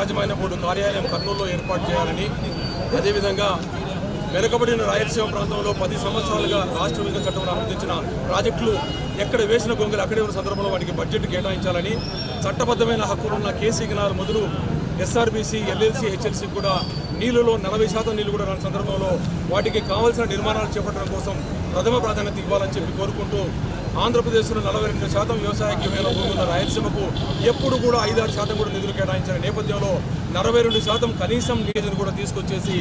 యాజమాన్య బోర్డు కార్యాలయం కర్నూలులో ఏర్పాటు చేయాలని అదేవిధంగా వెనుకబడిన రాయలసీమ ప్రాంతంలో పది సంవత్సరాలుగా రాష్ట్ర విభజన చట్టంలో అనుమతించిన ప్రాజెక్టులు ఎక్కడ వేసిన గొంగులు అక్కడే ఉన్న సందర్భంలో వాటికి బడ్జెట్ కేటాయించాలని చట్టబద్ధమైన హక్కులున్న కేసీ గినార్ మొదలు ఎస్ఆర్బీసీ ఎల్ఎల్సీ హెచ్ఎల్సీ కూడా నీళ్ళలో నలభై శాతం నీళ్ళు కూడా రాని సందర్భంలో వాటికి కావాల్సిన నిర్మాణాలు చేపట్టడం కోసం ప్రథమ ప్రాధాన్యత ఇవ్వాలని చెప్పి కోరుకుంటూ ఆంధ్రప్రదేశ్లో నలభై రెండు శాతం వ్యవసాయకి వేల భూమున్న రాయలసీమకు ఎప్పుడు కూడా ఐదారు శాతం కూడా నిధులు కేటాయించిన నేపథ్యంలో నలభై రెండు శాతం కనీసం నిధులు కూడా తీసుకొచ్చేసి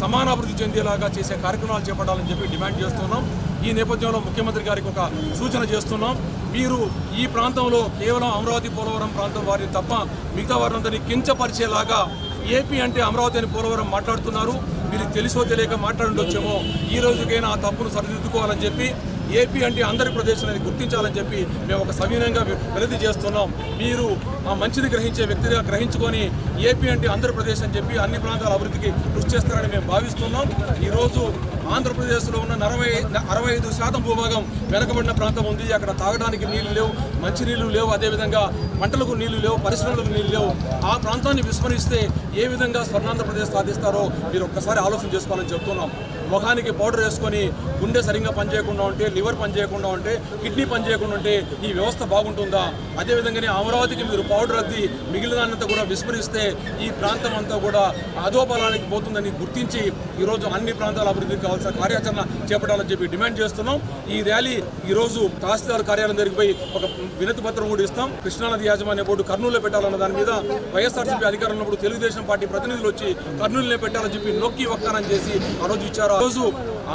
సమానాభివృద్ధి చెందేలాగా చేసే కార్యక్రమాలు చేపట్టాలని చెప్పి డిమాండ్ చేస్తున్నాం. ఈ నేపథ్యంలో ముఖ్యమంత్రి గారికి ఒక సూచన చేస్తున్నాం. మీరు ఈ ప్రాంతంలో కేవలం అమరావతి పోలవరం ప్రాంతం వారిని తప్ప మిగతా వారందరినీ కించపరిచేలాగా ఏపీ అంటే అమరావతి అని పోలవరం మాట్లాడుతున్నారు. మీరు తెలుసో తెలియక మాట్లాడుండొచ్చేమో. ఈ రోజుకైనా ఆ తప్పును సరిదిద్దుకోవాలని చెప్పి ఏపీ అంటే అందరి ప్రదేశం అనేది గుర్తించాలని చెప్పి మేము ఒక సవినయంగా వినతి చేస్తున్నాం. మీరు ఆ మంచిని గ్రహించే వ్యక్తిగా గ్రహించుకొని ఏపీ అంటే ఆంధ్రప్రదేశ్ అని చెప్పి అన్ని ప్రాంతాల అభివృద్ధికి కృషి చేస్తారని మేము భావిస్తున్నాం. ఈరోజు ఆంధ్రప్రదేశ్లో ఉన్న నలభై అరవై ఐదు శాతం భూభాగం వెనకబడిన ప్రాంతం ఉంది. అక్కడ తాగడానికి నీళ్ళు లేవు మంచినీళ్ళు లేవు అదేవిధంగా పంటలకు నీళ్ళు లేవు పరిశ్రమలకు నీళ్ళు లేవు. ఆ ప్రాంతాన్ని విస్మరిస్తే ఏ విధంగా స్వర్ణాంధ్రప్రదేశ్ సాధిస్తారో మీరు ఒక్కసారి ఆలోచన చేసుకోవాలని చెప్తున్నాం. ముఖానికి పౌడర్ వేసుకొని గుండె సరిగ్గా పనిచేయకుండా ఉంటే లివర్ పనిచేయకుండా ఉంటే కిడ్నీ పనిచేయకుండా ఉంటే ఈ వ్యవస్థ బాగుంటుందా? అదేవిధంగానే అమరావతికి మీరు పౌడర్ అద్ది మిగిలిన దాన్నంతా కూడా విస్మరిస్తే ఈ ప్రాంతం అంతా కూడా అధోబలానికి పోతుందని గుర్తించి ఈరోజు అన్ని ప్రాంతాల అభివృద్ధికి కావాల్సిన కార్యాచరణ చేపట్టాలని చెప్పి డిమాండ్ చేస్తున్నాం. ఈ ర్యాలీ ఈరోజు తహసీల్దార్ కార్యాలయం దగ్గరికి పోయి ఒక వినతి పత్రం కూడా ఇస్తాం. కృష్ణానది యాజమాన్య బోర్డు కర్నూలులో పెట్టాలన్న దాని మీద వైఎస్ఆర్సీపీ అధికారంలో ఉన్నప్పుడు తెలుగుదేశం పార్టీ ప్రతినిధులు వచ్చి కర్నూలులో పెట్టాలని చెప్పి నొక్కి వక్కారని చేసి ఆ రోజు ఇచ్చారు. ఆ రోజు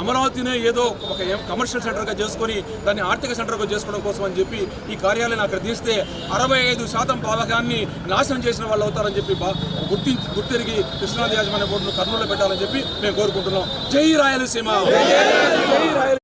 అమరావతినే ఏదో ఒక ఎం- కమర్షియల్ సెంటర్గా చేసుకొని దాన్ని ఆర్థిక సెంటర్గా చేసుకోవడం కోసం అని చెప్పి ఈ కార్యాలయం అక్కడ తీస్తే అరవై ఐదు శాతం పాలకాన్ని నాశనం చేసిన వాళ్ళు అవుతారని చెప్పి బా- గుర్తించి గుర్తిరిగి కృష్ణాది యాజమాన్య బోర్డును కర్నూలు పెట్టాలని చెప్పి మేము కోరుకుంటున్నాం. జై రాయలసీమ! జై రాయలసీమ!